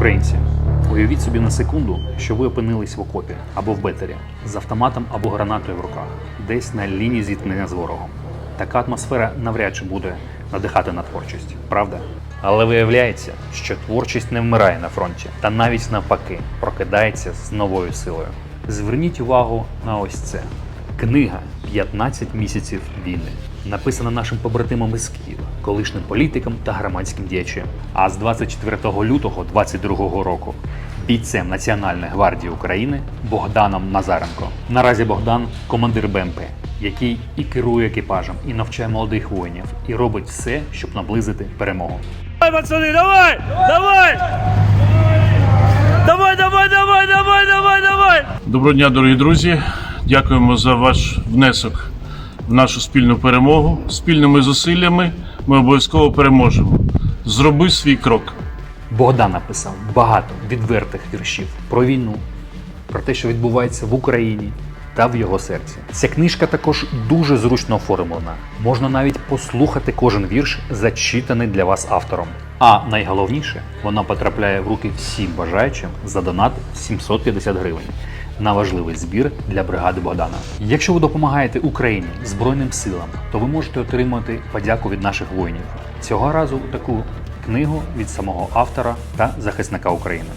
Українці, уявіть собі на секунду, що ви опинились в окопі або в бетері з автоматом або гранатою в руках, десь на лінії зіткнення з ворогом. Така атмосфера навряд чи буде надихати на творчість, правда? Але виявляється, що творчість не вмирає на фронті, та навіть навпаки прокидається з новою силою. Зверніть увагу на ось це. Книга «15 місяців війни, написана нашим побратимом із Києва, колишнім політиком та громадським діячем. А з 24 лютого 22 року бійцем Національної гвардії України Богданом Назаренко. Наразі Богдан командир БМП, який і керує екіпажем, і навчає молодих воїнів, і робить все, щоб наблизити перемогу. Давай, пацаны, давай! Давай! Давай, давай, давай, давай, давай, давай! Доброго дня, дорогі друзі. Дякуємо за ваш внесок в нашу спільну перемогу. Спільними зусиллями ми обов'язково переможемо. Зроби свій крок. Богдан написав багато відвертих віршів про війну, про те, що відбувається в Україні та в його серці. Ця книжка також дуже зручно оформлена. Можна навіть послухати кожен вірш, зачитаний для вас автором. А найголовніше, вона потрапляє в руки всім бажаючим за донат 750 гривень на важливий збір для бригади Богдана. Якщо ви допомагаєте Україні Збройним силам, то ви можете отримати подяку від наших воїнів. Цього разу таку книгу від самого автора та захисника України.